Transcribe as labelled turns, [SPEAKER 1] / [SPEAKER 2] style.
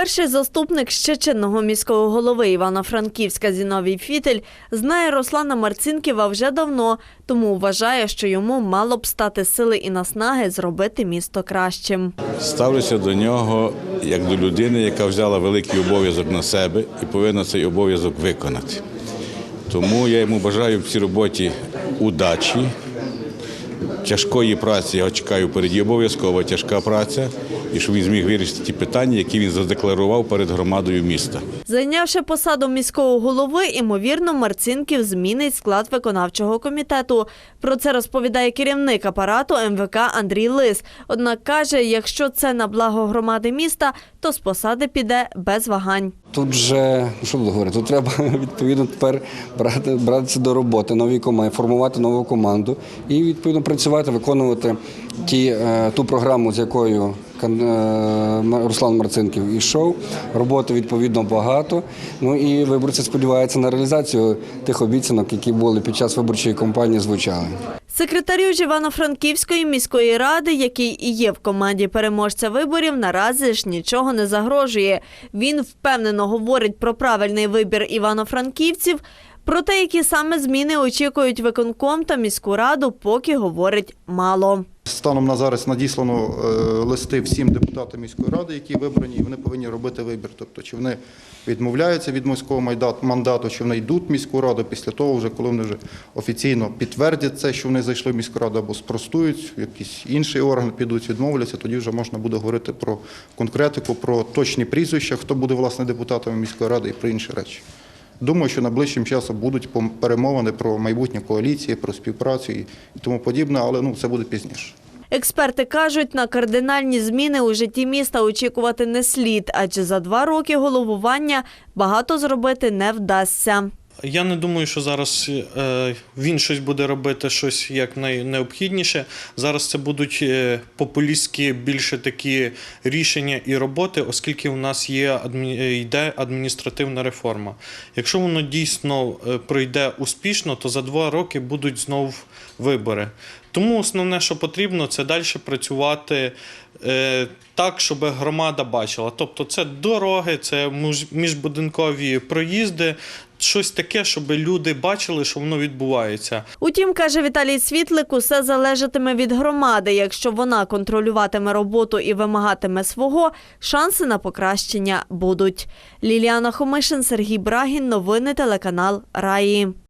[SPEAKER 1] Перший заступник ще чинного міського голови Івано-Франківська Зіновій Фітель знає Руслана Марцинківа вже давно, тому вважає, що йому мало б стати сили і наснаги зробити місто кращим.
[SPEAKER 2] Ставлюся до нього як до людини, яка взяла великий обов'язок на себе і повинна цей обов'язок виконати. Тому я йому бажаю в цій роботі удачі, тяжкої праці. Я чекаю переді обов'язково тяжка праця, і щоб він зміг вирішити ті питання, які він задекларував перед громадою міста.
[SPEAKER 1] Зайнявши посаду міського голови, імовірно, Марцинків змінить склад виконавчого комітету. Про це розповідає керівник апарату МВК Андрій Лис. Однак каже, якщо це на благо громади міста, то з посади піде без вагань.
[SPEAKER 3] Тут же, ну що тут говорити, тут треба відповідно тепер брати, братися до роботи, нові команди, формувати нову команду і відповідно працювати, виконувати ті, е, ту програму, з якою е, Руслан Марцинків ішов. Роботи відповідно багато. Ну і виборці сподіваються на реалізацію тих обіцянок, які були під час виборчої кампанії звучали.
[SPEAKER 1] Секретарю Івано-Франківської міської ради, який і є в команді переможця виборів, наразі ж нічого не загрожує. Він впевнено говорить про правильний вибір івано-франківців. Про те, які саме зміни очікують виконком та міську раду, поки говорить мало.
[SPEAKER 4] Станом на зараз надіслано е, листи всім депутатам міської ради, які вибрані, і вони повинні робити вибір. Тобто, чи вони відмовляються від міського мандату, чи вони йдуть в міську раду після того, вже коли вони вже офіційно підтвердять це, що вони зайшли в міську раду, або спростують, якийсь інший орган підуть, відмовляться. Тоді вже можна буде говорити про конкретику, про точні прізвища, хто буде власне депутатом міської ради і про інші речі. Думаю, що найближчим часом будуть перемовини про майбутнє коаліції, про співпрацю і тому подібне, але ну це буде пізніше.
[SPEAKER 1] Експерти кажуть, на кардинальні зміни у житті міста очікувати не слід, адже за два роки головування багато зробити не вдасться.
[SPEAKER 5] Я не думаю, що зараз е, він щось буде робити, щось як найнеобхідніше. Зараз це будуть е, популістські більше такі рішення і роботи, оскільки у нас є е, йде адміністративна реформа. Якщо воно дійсно пройде успішно, то за два роки будуть знову вибори. Тому основне, що потрібно, це далі працювати так, щоб громада бачила. Тобто, це дороги, це міжбудинкові проїзди, щось таке, щоб люди бачили, що воно відбувається.
[SPEAKER 1] Утім, каже Віталій Світлик, усе залежатиме від громади. Якщо вона контролюватиме роботу і вимагатиме свого, шанси на покращення будуть. Ліліана Хомишин, Сергій Брагін. Новини телеканал Раї.